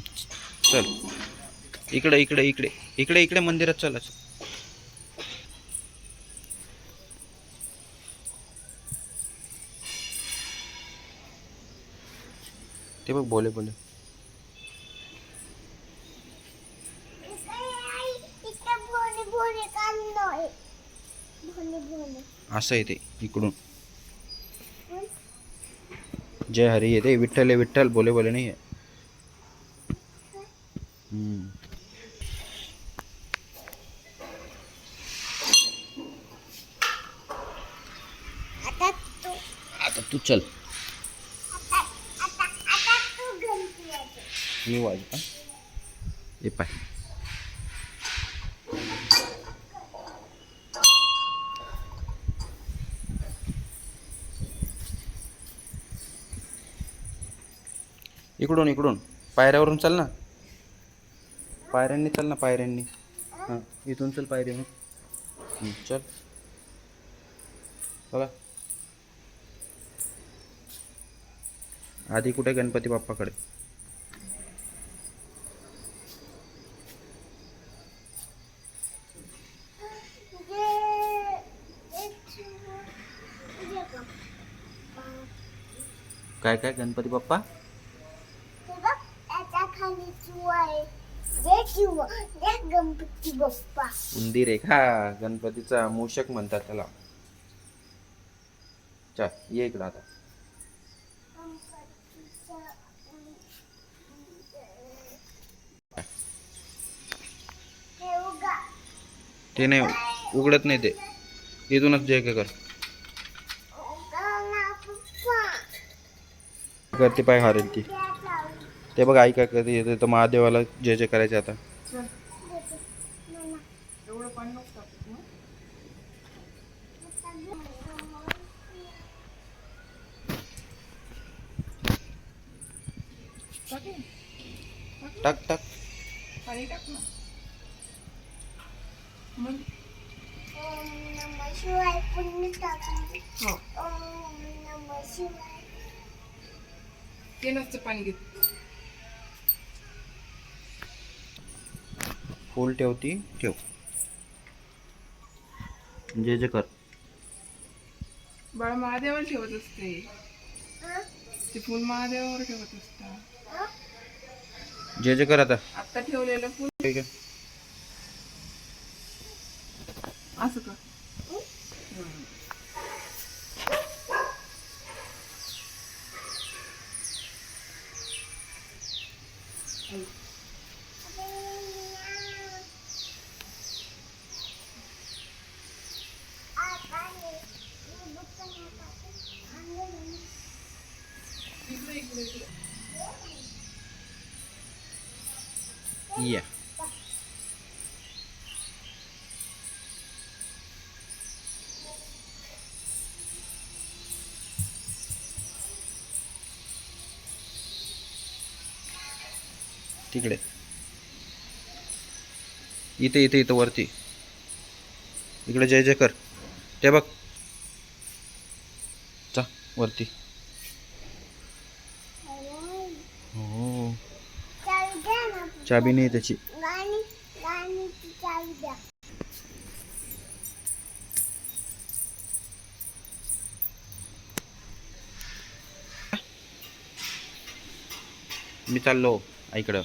चल. इकडे इकडे इकडे. इकडे इकडे मंदिरात चल ते बघ बोले बोले असं आहे ते इकडून. जय हरी आहे ते विठ्ठल विठ्ठल. बोले बोले नाही आहे हम्म. आता तू आता तू चल. मी वाज का? हे पाय. इकडून इकडून. पायऱ्यावरून चल ना. पायऱ्यांनी चल ना पायऱ्यांनी. हां इथून चल पायऱ्याने चल. बघा. आधी कुठे गणपती बाप्पाकडे? काय काय गणपती बाप्पा? गणपती बाप्पा. उंदीर आहे का गणपतीचा मूषक म्हणतात त्याला. चल ये इकडं आता गणपतीचा हे उगा. ते नाही उघडत नाही ते. इथूनच जे काय कर. करते पाय हारेल ती. ते बघ आई काय करते येते तर महादेवाला जे जे करायचे आता. टाक टाक. ओम नमः शिवाय पुण्य टाकून ओम नमः शिवाय ते नसतं पाणी घेत फूल ठेवती ठेव. जे जे कर. बाळ महादेवावर ठेवत असते. हं? ते फुल महादेवावर ठेवत असतात. हं? जे जे कर आता. आता ठेवलेलं फुल. ठीक आहे. असं का आता तिकडे. इथे इथे इथं वरती. इकडे जय जय कर. ते बघ. चा वरती. हो चाबी नाही त्याची. मी चाललो इकडं